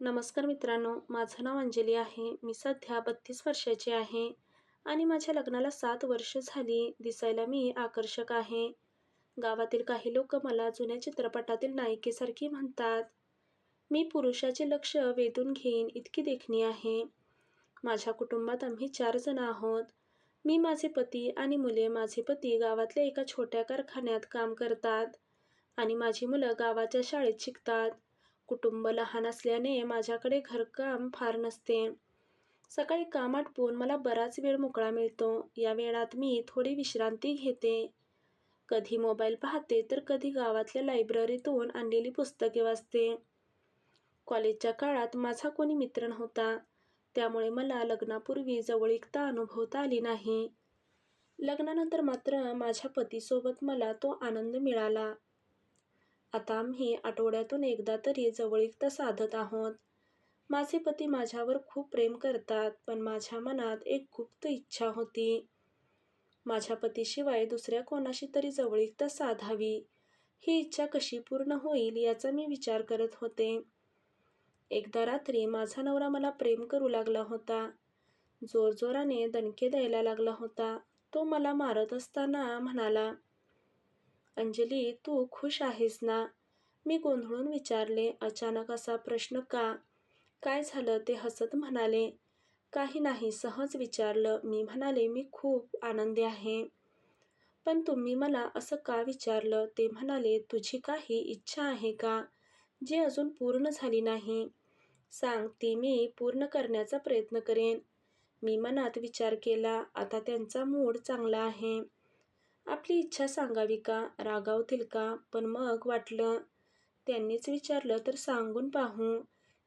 नमस्कार मित्रांनो माझं नाव अंजली आहे. मी सध्या बत्तीस वर्षाची आहे आणि माझ्या लग्नाला सात वर्ष झाली. दिसायला मी आकर्षक आहे. गावातील काही लोक मला जुन्या चित्रपटातील नायिकेसारखी म्हणतात. मी पुरुषाचे लक्ष वेधून घेईन इतकी देखणी आहे. माझ्या कुटुंबात आम्ही चार जण आहोत. मी माझे पती आणि मुले माझे पती गावातल्या एका छोट्या कारखान्यात काम करतात आणि माझी मुलं गावाच्या शाळेत शिकतात. कुटुंब लहान असल्याने माझ्याकडे घरकाम फार नसते. सकाळी काम आटपून मला बराच वेळ मोकळा मिळतो. या वेळात मी थोडी विश्रांती घेते. कधी मोबाईल पाहते तर कधी गावातल्या लायब्ररीतून आणलेली पुस्तके वाचते. कॉलेजच्या काळात माझा कोणी मित्र नव्हता. त्यामुळे मला लग्नापूर्वी जवळीकता अनुभवता आली नाही. लग्नानंतर मात्र माझ्या पतीसोबत मला तो आनंद मिळाला. आता आम्ही आठवड्यातून एकदा तरी जवळीकता साधत आहोत. माझे पती माझ्यावर खूप प्रेम करतात पण माझ्या मनात एक गुप्त इच्छा होती. माझ्या पतीशिवाय दुसऱ्या कोणाशी तरी जवळीकता साधावी. ही इच्छा कशी पूर्ण होईल याचा मी विचार करत होते. एकदा रात्री माझा नवरा मला प्रेम करू लागला होता. जोरजोराने दणके द्यायला लागला होता. तो मला मारत असताना म्हणाला अंजली तू खुश आहेस ना? मी गोंधळून विचारले अचानक असा प्रश्न का? काय झालं? ते हसत म्हणाले काही नाही सहज विचारलं. मी म्हणाले मी खूप आनंदी आहे. पण तुम्ही मला असं का विचारलं? ते म्हणाले तुझी काही इच्छा आहे का? जी अजून पूर्ण झाली नाही. सांग ती मी पूर्ण करण्याचा प्रयत्न करेन. मी मनात विचार केला आता त्यांचा मूड चांगला आहे. आपली इच्छा सांगावी का? रागावतील का? पण मग वाटलं त्यांनीच विचारलं तर सांगून पाहू.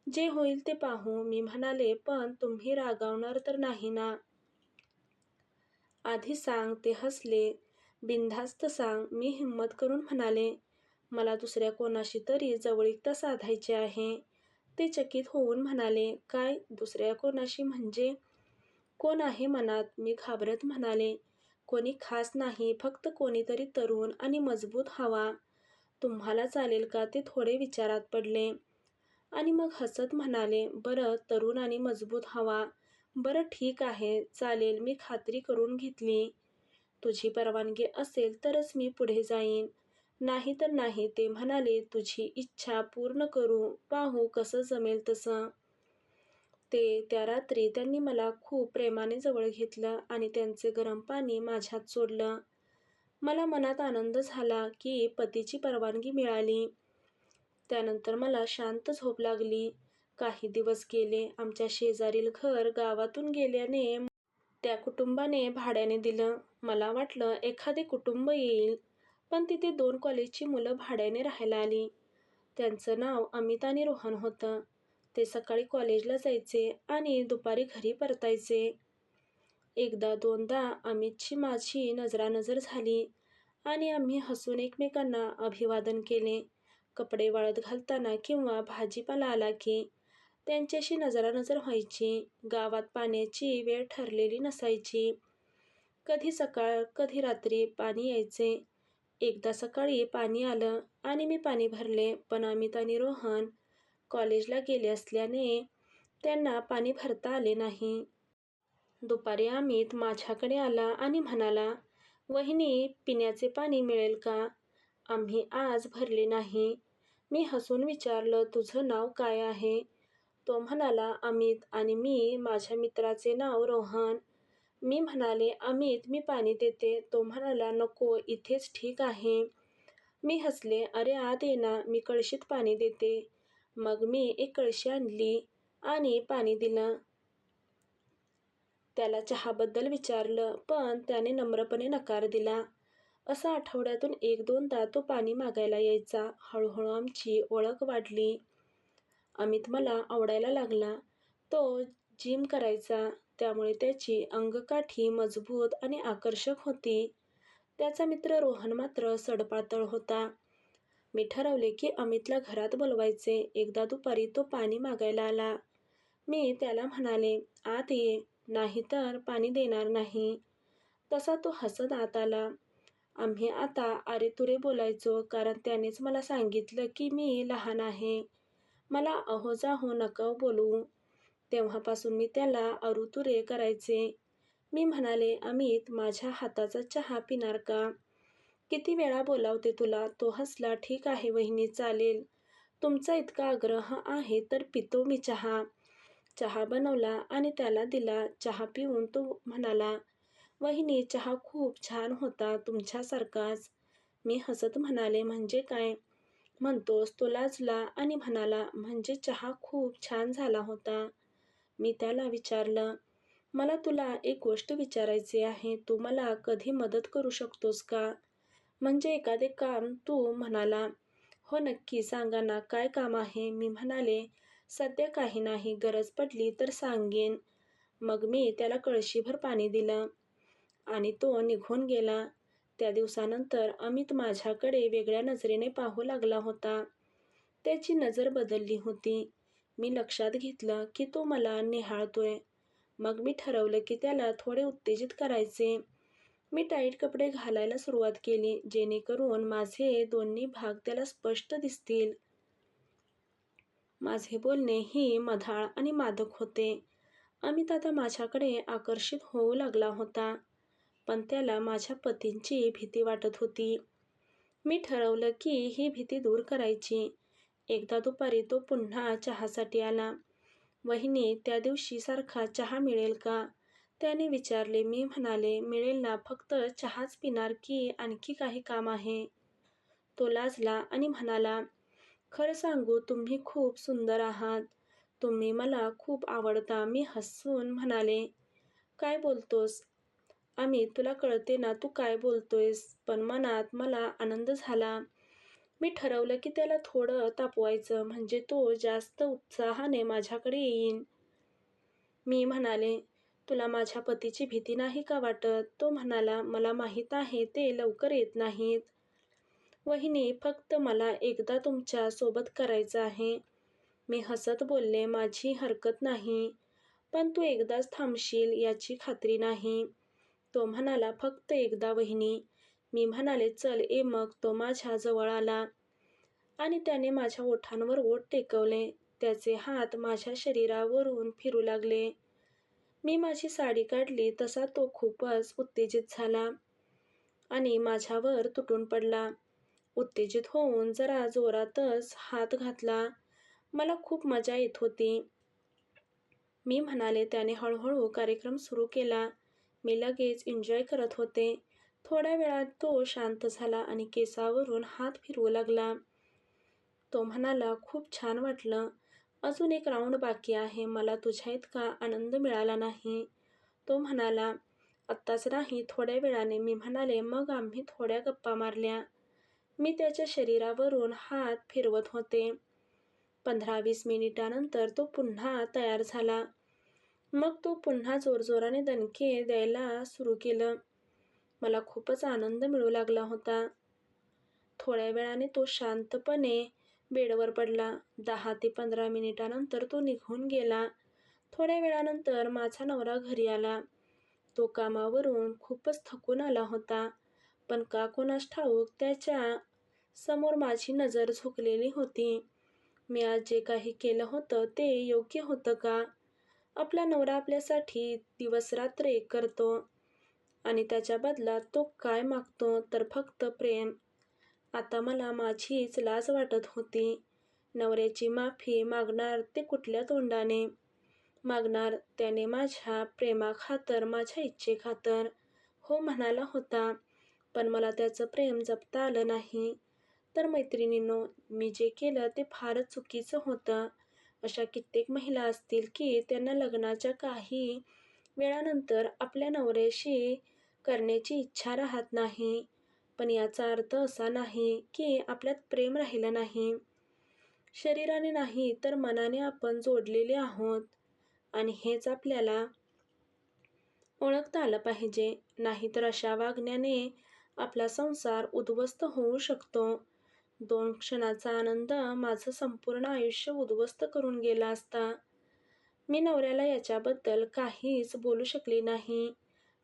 जे होईल ते पाहू. मी म्हणाले पण तुम्ही रागावणार तर नाही ना? आधी सांग. ते हसले. बिनधास्त सांग. मी हिंमत करून म्हणाले मला दुसऱ्या कोणाशी तरी जवळीकता साधायची आहे. ते चकित होऊन म्हणाले काय? दुसऱ्या कोणाशी म्हणजे? कोण आहे मनात? मी घाबरत म्हणाले कोणी खास नाही फक्त कोणीतरी तरुण आणि मजबूत हवा. तुम्हाला चालेल का ते थोडे विचारात पडले. आणि मग हसत म्हणाले बरं तरुण आणि मजबूत हवा. बरं ठीक आहे चालेल मी खात्री करून घेतली. तुझी परवानगी असेल तरच मी पुढे जाईन. नाही तर नाही ते म्हणाले तुझी इच्छा पूर्ण करू. पाहू कसं जमेल तसं. ते त्या रात्री त्यांनी मला खूप प्रेमाने जवळ घेतलं आणि त्यांचे गरम पाणी माझ्यात सोडलं. मला मनात आनंद झाला की पतीची परवानगी मिळाली. त्यानंतर मला शांत झोप लागली. काही दिवस गेले आमच्या शेजारील घर गावातून गेल्याने त्या कुटुंबाने भाड्याने दिलं. मला वाटलं एखादे कुटुंब येईल पण तिथे दोन कॉलेजची मुलं भाड्याने राहायला आली. त्यांचं नाव अमित आणि रोहन होतं. ते सकाळी कॉलेजला जायचे आणि दुपारी घरी परतायचे. एकदा दोनदा अमितची माझी नजरानजर झाली आणि आम्ही हसून एकमेकांना अभिवादन केले. कपडे वाळत घालताना किंवा भाजीपाला आला की त्यांच्याशी नजरानजर व्हायची गावात पाण्याची वेळ ठरलेली नसायची. कधी सकाळ कधी रात्री पाणी यायचे. एकदा सकाळी पाणी आलं आणि मी पाणी भरले पण अमित आणि रोहन कॉलेजला गेले असल्याने त्यांना पाणी भरता आले नाही. दुपारी अमित माझ्याकडे आला आणि म्हणाला वहिनी पिण्याचे पाणी मिळेल का? आम्ही आज भरले नाही. मी हसून विचारलं तुझं नाव काय आहे? तो म्हणाला अमित आणि मी माझ्या मित्राचे नाव रोहन. मी म्हणाले अमित मी पाणी देते. तो म्हणाला नको इथेच ठीक आहे. मी हसले अरे आत ये ना मी कळशीत पाणी देते. मग मी एक कळशी आणली आणि पाणी दिलं. त्याला चहाबद्दल विचारलं पण त्याने नम्रपणे नकार दिला. असं आठवड्यातून एक दोनदा तो पाणी मागायला यायचा. हळूहळू आमची ओळख वाढली. अमित मला आवडायला लागला. तो जिम करायचा. त्यामुळे त्याची अंगकाठी मजबूत आणि आकर्षक होती. त्याचा मित्र रोहन मात्र सडपातळ होता. मी ठरवले की अमितला घरात बोलवायचे. एकदा दुपारी तो पाणी मागायला आला. मी त्याला म्हणाले आत ये नाहीतर पाणी देणार नाही. तसा तो हसत आत आला. आम्ही आता अरे तुरे बोलायचो कारण त्यानेच मला सांगितलं की मी लहान आहे. मला अहोजाहो नका बोलू. तेव्हापासून मी त्याला अरुतुरे करायचे. मी म्हणाले अमित माझ्या हाताचा चहा पिणार का? किती वेळा बोलावते तुला? तो हसला ठीक आहे वहिनी चालेल. तुमचा इतका आग्रह आहे तर पितो मी चहा. चहा बनवला आणि त्याला दिला. चहा पिऊन तो म्हणाला वहिनी चहा खूप छान होता तुमच्यासारखाच. मी हसत म्हणाले म्हणजे काय? म्हणतोस तो लाजला आणि म्हणाला म्हणजे चहा खूप छान झाला होता. मी त्याला विचारलं मला तुला एक गोष्ट विचारायची आहे. तू मला कधी मदत करू शकतोस का? म्हणजे एखादे काम तू म्हणाला हो नक्की सांगा ना काय काम आहे? मी म्हणाले सध्या काही नाही गरज पडली तर सांगेन. मग मी त्याला कळशीभर पाणी दिलं आणि तो निघून गेला. त्या दिवसानंतर अमित माझ्याकडे वेगळ्या नजरेने पाहू लागला होता. त्याची नजर बदलली होती. मी लक्षात घेतलं की तो मला निहाळतोय. मग मी ठरवलं की त्याला थोडे उत्तेजित करायचे. मी टाईट कपडे घालायला सुरुवात केली जेणेकरून माझे दोन्ही भाग त्याला स्पष्ट दिसतील. माझे बोलणे ही मधाळ आणि मादक होते. अमित आता माझ्याकडे आकर्षित होऊ लागला होता पण त्याला माझ्या पतींची भीती वाटत होती. मी ठरवलं की ही भीती दूर करायची. एकदा दुपारी तो पुन्हा चहासाठी आला. वहिनी त्या दिवशीसारखा चहा मिळेल का? त्याने विचारले मी म्हणाले मिळेल ना फक्त चहाच पिणार की आणखी काही काम आहे तो लाजला आणि म्हणाला खरं सांगू तुम्ही खूप सुंदर आहात. तुम्ही मला खूप आवडता. मी हसून म्हणाले काय बोलतोस? आम्ही तुला कळते ना तू काय बोलतोयस? पण मनात मला आनंद झाला. मी ठरवलं की त्याला थोडं तापवायचं म्हणजे तो जास्त उत्साहाने माझ्याकडे येईन. मी म्हणाले तुला माझ्या पतीची भीती नाही का वाटत? तो म्हणाला मला माहीत आहे ते लवकर येत नाहीत. वहिनी फक्त मला एकदा तुमच्यासोबत करायचं आहे. मी हसत बोलले माझी हरकत नाही. पण तू एकदाच थांबशील याची खात्री नाही. तो म्हणाला फक्त एकदा वहिनी. मी म्हणाले चल ए मग. तो माझ्या जवळ आला आणि त्याने माझ्या ओठांवर ओठ टेकवले. त्याचे हात माझ्या शरीरावरून फिरू लागले. मी माझी साडी काढली तसा तो खूपच उत्तेजित झाला आणि माझ्यावर तुटून पडला. उत्तेजित होऊन जरा जोरातच हात घातला. मला खूप मजा येत होती. मी म्हणाले त्याने हळूहळू कार्यक्रम सुरू केला. मी लगेच एन्जॉय करत होते. थोड्या वेळात तो शांत झाला आणि केसावरून हात फिरवू लागला. तो म्हणाला खूप छान वाटलं. अजून एक राऊंड बाकी आहे. मला तुझ्या इतका आनंद मिळाला नाही. तो म्हणाला आत्ताच नाही थोड्या वेळाने. मी म्हणाले मग आम्ही थोड्या गप्पा मारल्या. मी त्याच्या शरीरावरून हात फिरवत होते. पंधरा वीस मिनिटानंतर तो पुन्हा तयार झाला. मग तो पुन्हा जोरजोराने दणके द्यायला सुरू केलं. मला खूपच आनंद मिळू लागला होता. थोड्या वेळाने तो शांतपणे बेडवर पडला. दहा ते पंधरा मिनिटानंतर तो निघून गेला. थोड्या वेळानंतर माझा नवरा घरी आला. तो कामावरून खूपच थकून आला होता. पण का कोणास ठाऊक त्याच्यासमोर माझी नजर झुकलेली होती. मी आज जे काही केलं होतं ते योग्य होतं का? आपला नवरा आपल्यासाठी दिवसरात्र एक करतो आणि त्याच्या बदलात तो काय मागतो तर फक्त प्रेम. आता मला माझीच लाज वाटत होती. नवऱ्याची माफी मागणार ते कुठल्या तोंडाने? मागणार त्याने माझ्या प्रेमाखातर माझ्या इच्छेखातर. हो म्हणाला होता पण मला त्याचं प्रेम जपता आलं नाही. तर मैत्रिणींनो मी जे केलं ते फारच चुकीचं होतं. अशा कित्येक महिला असतील की त्यांना लग्नाच्या काही वेळानंतर आपल्या नवऱ्याशी करण्याची इच्छा राहत नाही. पण याचा अर्थ असा नाही की आपल्यात प्रेम राहिलं नाही. शरीराने नाही तर मनाने आपण जोडलेले आहोत. आणि हेच आपल्याला ओळखता आलं पाहिजे. नाहीतर अशा वागण्याने आपला संसार उद्ध्वस्त होऊ शकतो. दोन क्षणाचा आनंद माझं संपूर्ण आयुष्य उद्ध्वस्त करून गेला असता. मी नवऱ्याला याच्याबद्दल काहीच बोलू शकले नाही.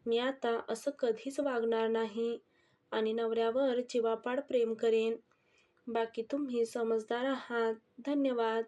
मी आता असं कधीच वागणार नाही. आणि नवऱ्यावर जीवापाड प्रेम करेन. बाकी तुम्ही समजदार आहात. धन्यवाद.